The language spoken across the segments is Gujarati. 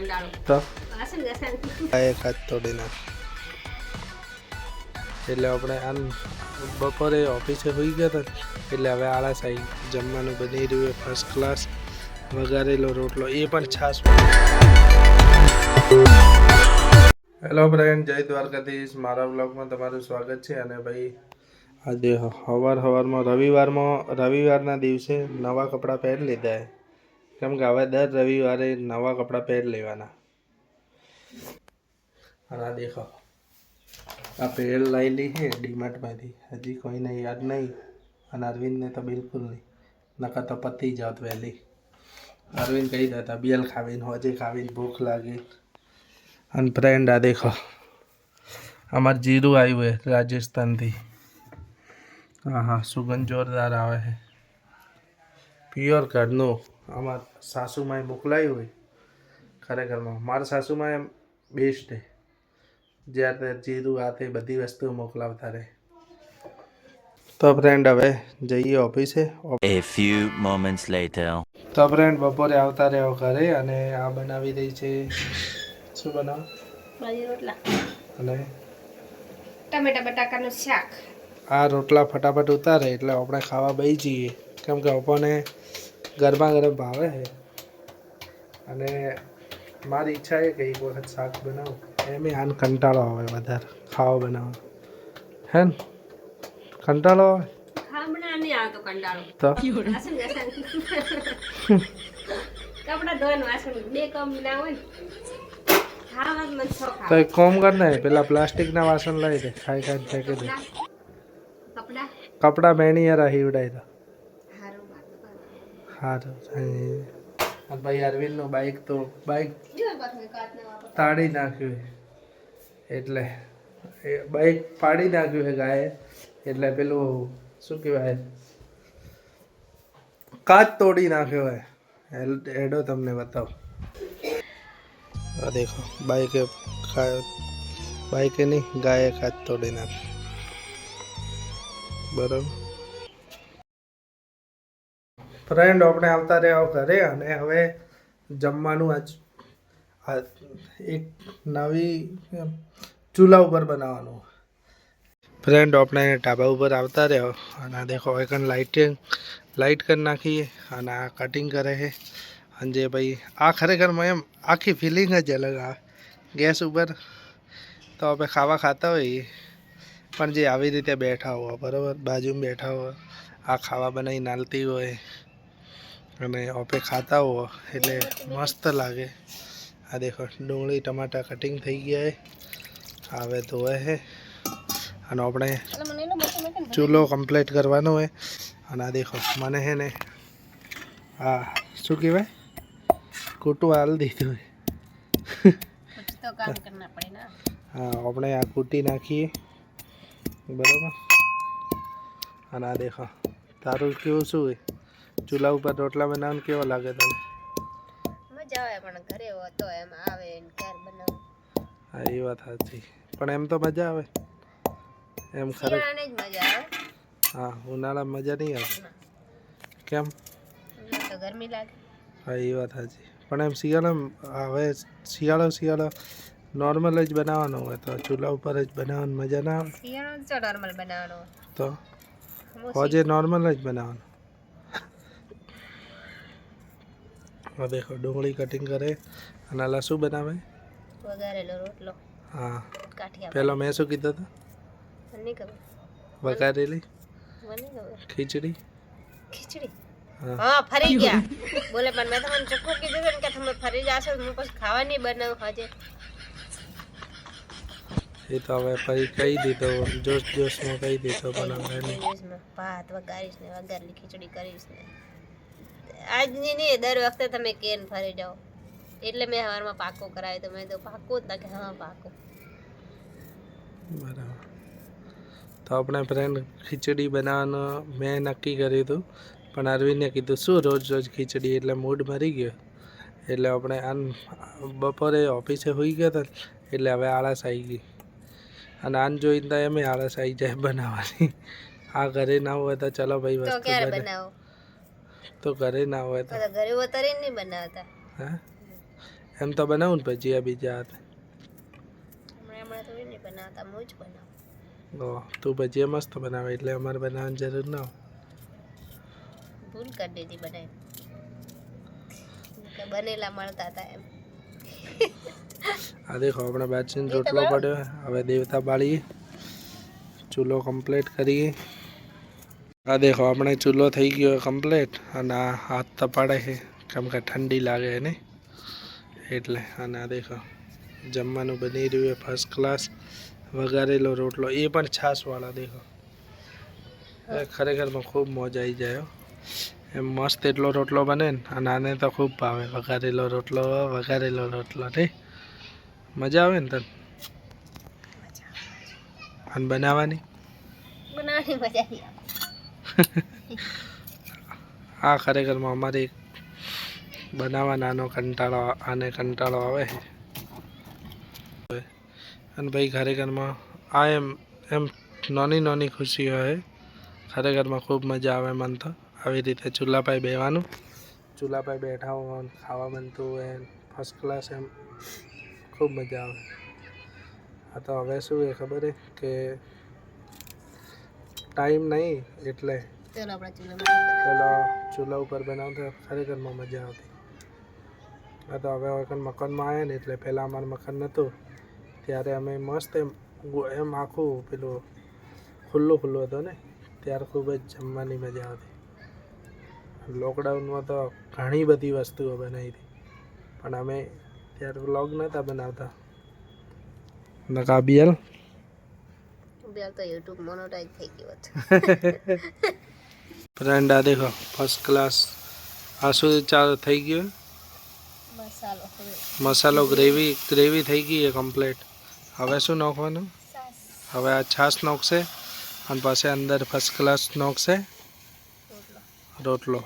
કંટાળો તો આ એક હાથ તોડી નાખ એટલે આપણે આમ બપોરે ઓફિસે હોઈ ગયા હતા એટલે હવે આળસ આવી જમવાનું બની રહ્યું ફર્સ્ટ ક્લાસ વઘારેલો રોટલો એ પણ છાસ હેલો ફ્રેન્ડ જય દ્વારકાધીશ મારા બ્લોગમાં તમારું સ્વાગત છે અને ભાઈ આજે સવાર સવારમાં રવિવારમાં રવિવારના દિવસે નવા કપડાં પહેરી લીધા કેમ કે હવે દર રવિવારે નવા કપડાં પહેરી લેવાના. અને આ દેખો આ પેડ લાવેલી છે ડીમાર્ટમાંથી હજી કોઈને યાદ નહીં અને અરવિંદને તો બિલકુલ નહીં. નકર તો પતી જાત વહેલી. અરવિંદ કહી દેતા બેલ ખાવીને હોજે ખાવીને ભૂખ લાગી. અને ફ્રેન્ડ આ દેખો અમાર જીરું આવ્યું છે રાજસ્થાનથી. હા હા સુગંધ જોરદાર આવે છે પ્યોર ઘરનું. અમાર સાસુમાએ મોકલાયું હોય ખરેખરમાં. મારા સાસુમાં એમ બેસ્ટ છે. જ્યારે જીરું આ તે બધી વસ્તુઓ મોકલાવતા રહે. તો ફ્રેન્ડ હવે જઈએ ઓફિસે. એ ફ્યુ મોમેન્ટ્સ લેટર તો ફ્રેન્ડ બપોરે આવતા રહ્યો ઘરે અને આ બનાવી રહી છે. શું બનાવ? બાજી રોટલા. અને? ટમેટા બટાકાનું શાક. આ રોટલા ફટાફટ ઉતારે એટલે આપણે ખાવા બેસી જઈએ. કેમ કે આપણને ગરમા ગરમ ભાવે છે. અને મારી ઈચ્છા છે કે એક વખત શાક બનાવું. એમ આને કંટાળો આવે વધારે ખાવા બનાવો. હે ને? કંટાળો આવે? તો તો? એક કોમ કર ને પેલા પ્લાસ્ટિકના વાસણ લઈ દે ખાઈ ખાઈ ફેંકી દે. કપડા? કપડાં મેણી યાર હિવડાઈ દો હારું સારું અને ભાઈ અરવિંદનું બાઇક તો બાઇક તાળી નાખ્યું એટલે એ બાઇક પાડી નાખ્યું છે ગાયે. એટલે પેલું શું કહેવાય? કાચ તોડી નાખ્યો હે એડો હેડો તમને બતાવો. આ દેખો બાઇકે બાઇકે નહીં ગાયે કાચ તોડી નાખ્યો. બરાબર? ફ્રેન્ડ આપણે આવતા રહ્યા ઘરે અને હવે જમવાનું આજ એક નવી ચૂલા ઉપર બનાવવાનું. ફ્રેન્ડ આપણે ઢાબા ઉપર આવતા રહ્યો અને દેખો એકન લાઇટિંગ લાઇટ કરી નાખીએ અને આ કટિંગ કરે છે. અને જે ભાઈ, આ ખરેખર એમ આખી ફિલિંગ જ અલગ આવે ગેસ ઉપર. તો આપણે ખાવા ખાતા હોઈએ. પણ જે આવી રીતે બેઠા હોય બરાબર? બાજુમાં બેઠા હોય આ ખાવા બનાવી નાલતી હોય. અને ઓપે ખાતા હો એટલે મસ્ત લાગે. આ દેખો ડુંગળી ટમાટા કટિંગ થઈ ગયા છે હવે ધોવે હે અને આપણે ચૂલો કમ્પ્લીટ કરવાનો હોય અને આ દેખો મને હે ને હા શું કહેવાય? કૂટું હાલ દીધું હોય હા આપણે આ કૂટી નાખીએ. બરાબર? અને આ દેખો તારું કેવું શું હોય ચૂલા ઉપર રોટલા બનાવવાનું કેવો લાગે તને? મજા આવે પણ ઘરે હોતો એમ આવે ને ક્યારે બનાવું? હા એ વાત સાચી. પણ એમ તો મજા આવે. એમ ખરે જ મજા આવે. હા ઉનાળામાં મજા નહીં આવે. કેમ? તો ગરમી લાગે. હા એ વાત સાચી. પણ એમ શિયાળા હવે શિયાળો શિયાળો નોર્મલ જ બનાવવાનો હોય તો ચૂલા ઉપર જ બનાવવાની મજા ના આવે? શિયાળો નોર્મલ બનાવવાનો તો? હોજે નોર્મલ જ બનાવવાનું. હવે દેખો ડુંગળી કટિંગ કરે. અને આલા શું બનાવે. વઘારેલો રોટલો. હા. કાઠિયા પેલો મેં શું કીધું હતું? મને ખબર. વઘારેલી? મને ખબર. ખીચડી? ખીચડી? હા. હા ફરી ગયા. બોલે પણ મેં તમને ચોખ્ખું કીધું હતું કે તમે ફરી જાશો હું પછી ખાવા નહીં બનાવું હજે એ તો હવે પછી કહી દીધો જોશ જોશમાં કહી દીધો પણ હવે ભાત વઘારીશ ને વઘારેલી ખીચડી કરીશ ને. આજની નહીં દર વખતે તમે કેન ફરી જાઓ. એટલે મેં હવારમાં પાકો કરાવ્યો તો મેં તો પાકો જ કે હા પાકો બરાબર. તો આપણે ફ્રેન્ડ ખીચડી બનાવવાનું મેં નક્કી કર્યું હતું પણ અરવિંદને કીધું શું રોજ રોજ ખીચડી? એટલે મૂડ મરી ગયો. એટલે આપણે આન બપોરે ઓફિસે હોઈ ગયા હતા એટલે હવે આળસ આવી ગઈ. અને આન જોઈને એમ આળસ આવી જાય બનાવવાની. આ ઘરે ના હોય તો ચલો ભાઈ વસ્તુ બને. બનાવો? તો ઘરે ના હોય તો. ઘરે ઉતરીને નહીં બનાવતા. હા? એમ તો બનાવું ને ભજીયા બીજા હાથે. હમણાં હમણાં નહીં બનાવતા હું જ બનાવું. તો તું ભજીયા મસ્ત બનાવે એટલે અમારે બનાવવાની જરૂર ના હોય. ભૂલ કરી દીધી બનાવી. બનેલા મળતા હતા એમ. આ દેખો આપણે બાજરીનો રોટલો પડ્યો. હવે દેવતા બાળીએ ચૂલો કમ્પ્લીટ કરીએ. આ દેખો આપણે ચૂલો થઈ ગયો કમ્પ્લીટ અને આ હાથ તપાડે છે. કેમ કે ઠંડી લાગે એને એટલે અને આ દેખો જમવાનું બની રહ્યું છે ફર્સ્ટ ક્લાસ વઘારેલો રોટલો એ પણ છાશવાળા દેખો. ખરેખરમાં ખૂબ મોજ આવી જાય એમ મસ્ત એટલો રોટલો બને ને અને આને તો ખૂબ ભાવે. વઘારેલો રોટલો વઘારેલો રોટલો નહીં મજા આવે ને તને? અને બનાવવાની? બનાવવાની મજા આવે. આ ખરેખરમાં અમારી બનાવવા નાનો કંટાળો, આને કંટાળો આવે. અને ભાઈ ખરેખરમાં આ એમ એમ નાની નાની ખુશીઓ હોય ખરેખરમાં ખૂબ મજા આવે મન તો. આવી રીતે ચૂલા પાઈ બેવાનું ચૂલા પાઈ બેઠા હોય ખાવા બનતું હોય ફર્સ્ટ ક્લાસ એમ ખૂબ મજા આવે. આ તો હવે શું એ ખબર છે કે ટાઈમ નહીં એટલે ચલો આપણા ચૂલા ઉપર બનાવતા ખરેખરમાં મજા આવતી. આ તો હવે વખત મકાનમાં આવ્યા ને એટલે પહેલાં અમારે મકાન નહોતું ત્યારે અમે મસ્ત એમ એમ આખું પેલું ખુલ્લું ખુલ્લું હતું ને ત્યારે ખૂબ જ જમવાની મજા આવતી. લોકડાઉનમાં તો ઘણી બધી વસ્તુઓ બનાવી હતી. પણ અમે ત્યારે વ્લોગ નહોતા બનાવતા. નકાબિયલ બે તો યુટ્યુબ મોનોટાઈઝ થઈ ગયું હતું. ફ્રેન્ડ આ દેખો ફર્સ્ટ ક્લાસ આ શું ચાલુ થઈ ગયું? મસાલો ગ્રેવી. ગ્રેવી થઈ ગઈ છે કમ્પ્લીટ હવે શું નાખવાનું? હવે આ છાશ નાખશે અને પછી અંદર ફર્સ્ટ ક્લાસ નાખશે? રોટલો.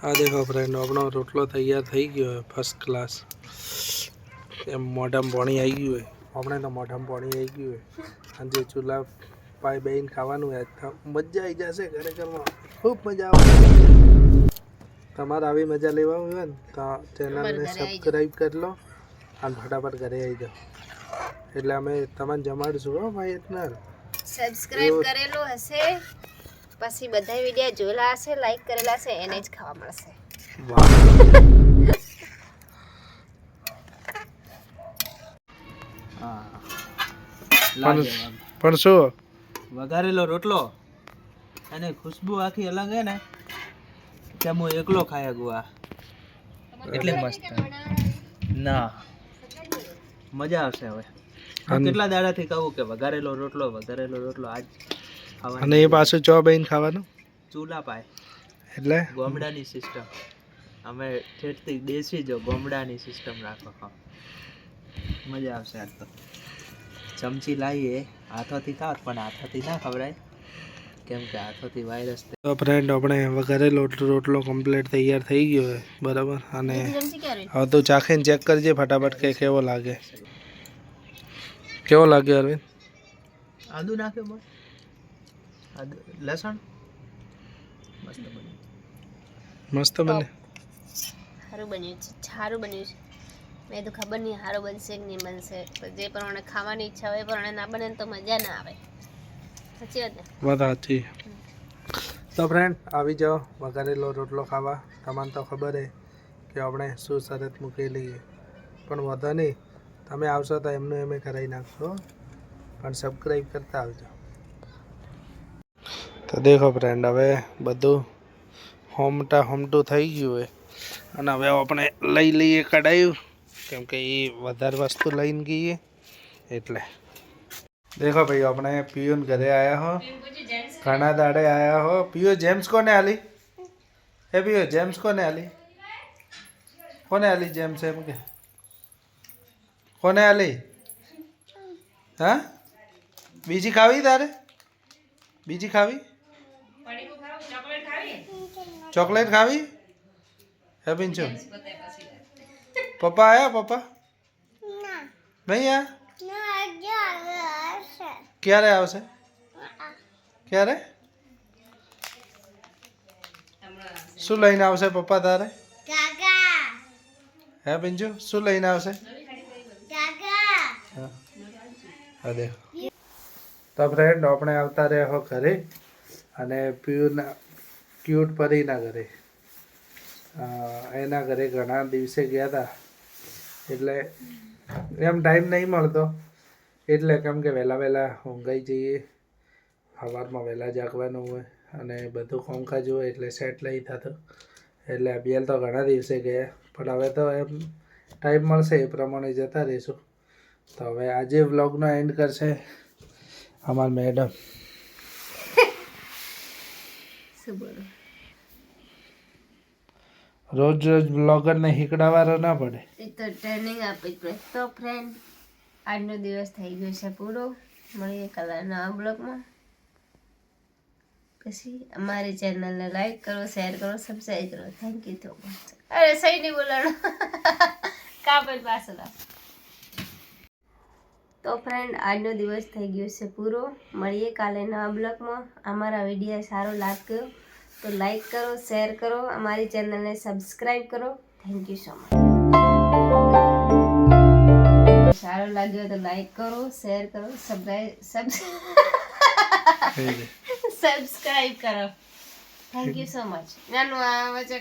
આ દેખો ફ્રેન્ડ આપણો રોટલો તૈયાર થઈ ગયો ફર્સ્ટ ક્લાસ એમ મોઢામાં પાણી આવી ગયું હોય. આપણે તો મોઢામાં પાણી આવી ગયું હોય અને જે ચૂલા પાય બેન ખાવાનું હોય મજા આવી જશે ખરેખરમાં ખૂબ મજા આવે. તમારે આવી મજા લેવા હોય ને તો ચેનલને ઘરે સબસ્ક્રાઈબ કરી લો અને ફટાફટ ઘરે આવી જાઓ. એટલે અમે તમને જમાડીશું હો ભાઈ એટલા સબસ્ક્રાઇબ કરેલું હશે પછી બધા વીડિયો જોયેલા હશે લાઈક કરેલા હશે એને જ ખાવા મળશે. વાહ. પણ શું વઘારેલો રોટલો અને ખુશ્બુ આખી અલગ હે ને ત્યાં હું એકલો ખાયા ગુઆ એટલે મસ્ત. ના. મજા આવશે હવે. કેટલા દાડા કેટલા દાડાથી કહું કે વઘારેલો રોટલો વઘારેલો રોટલો આજ અને એ પાછું ચો બેન ખાવાનું? ચૂલા પાય. એટલે? ગોમડાની સિસ્ટમ અમે ઠેઠથી દેશી જો ગોમડાની સિસ્ટમ રાખો મજા આવશે આજ તો. ચમચી લાવીએ. હાથોથી થાત પણ હાથોથી ના ખવડાય. કેમ કે હાથોથી વાયરસ તો ફ્રેન્ડ આપણે વઘારેલો રોટલો કમ્પ્લીટ તૈયાર થઈ ગયો છે બરાબર? અને હવે તું ચાખીને ચેક કરજે ફટાફટ કે કેવો લાગે. કેવો લાગે અરવિંદ? આદુ નાખ્યો બસ આદુ લસણ? મસ્ત બન્યું. મસ્ત બને. સારું બન્યું છે સારું બન્યું છે. મેં તો ખબર નહીં સારું બનશે કે નહીં બનશે. પણ જે પ્રમાણે ખાવાની ઈચ્છા હોય એ પ્રમાણે ના બને તો મજા ના આવે. સાચી વાત ને? વાત સાચી. તો ફ્રેન્ડ આવી જાઓ વઘારેલો રોટલો ખાવા. તમને તો ખબર હે કે આપણે શું શરત મૂકેલી લઈએ. પણ વધો નહીં. તમે આવશો તો એમનું એમ કરાવી નાખશો. પણ સબસ્ક્રાઈબ કરતા આવજો. તો દેખો ફ્રેન્ડ હવે બધું હોમટા હોમટું થઈ ગયું હોય અને હવે આપણે લઈ લઈએ કઢાયું કેમ કે એ વધારે વસ્તુ લઈને ગઈએ એટલે દેખો ભાઈ આપણે પિયુન ઘરે આયા હો ઘણા દાડે આયા હો પિયો જેમ્સ કોને આલી હે પિયો જેમ્સ કોને આલી કોને આલી જેમ્સ એમ કે કોને આલી હા બીજી ખાવી તારે બીજી ખાવી ચોકલેટ ખાવી હે પિંચુ પપ્પા આયા પપ્પા? નહીં આ ક્યારે આવશે? ક્યારે શું લઈને આવશે પપ્પા તારે? હે પિંજુ શું લઈને આવશે? હા. હા તો ફ્રેન્ડ આપણે આવતા રહ્યા ઘરે અને પ્યુના ક્યુટ પરીના ઘરે. એના ઘરે ઘણા દિવસે ગયા હતા એટલે એમ ટાઈમ નહીં મળતો. એટલે કેમ કે વહેલા વહેલા ઊંઘાઈ જઈએ, સવારમાં વહેલા જાગવાનું હોય અને બધું કામકાજ હોય એટલે સેટ લઈ થતું. એટલે અભિયાલ તો ઘણા દિવસે ગયા, પણ હવે તો એમ ટાઈમ મળશે એ પ્રમાણે જતા રહીશું. તો હવે આજે વ્લોગનો એન્ડ કરશે અમાર મેડમ શું બોલો? રોજ રોજ બ્લોગરને હિકડાવાળો ના પડે. એ તો ટ્રેનિંગ આપવી પડે. તો ફ્રેન્ડ આજનો દિવસ થઈ ગયો છે પૂરો. મળીએ કલાના બ્લોગમાં. પછી અમારી ચેનલને લાઈક કરો શેર કરો સબસ્ક્રાઈબ કરો. થેન્ક યુ સો મચ અરે સહી નહીં બોલાણો કાપડ પાછળ તો ફ્રેન્ડ આજનો દિવસ થઈ ગયો છે પૂરો. મળીએ કાલે નવા બ્લોગમાં. અમારા વીડિયો સારો લાગ્યો. તો લાઈક કરો શેર કરો અમારી ચેનલને સબસ્ક્રાઈબ કરો. થેન્ક યુ સો મચ સારો લાગ્યો તો લાઈક કરો શેર કરો સબસ્ક્રાઈબ સબસ્ક્રાઈબ કરો. થેન્ક યુ સો મચ નાનું આ વચ્ચે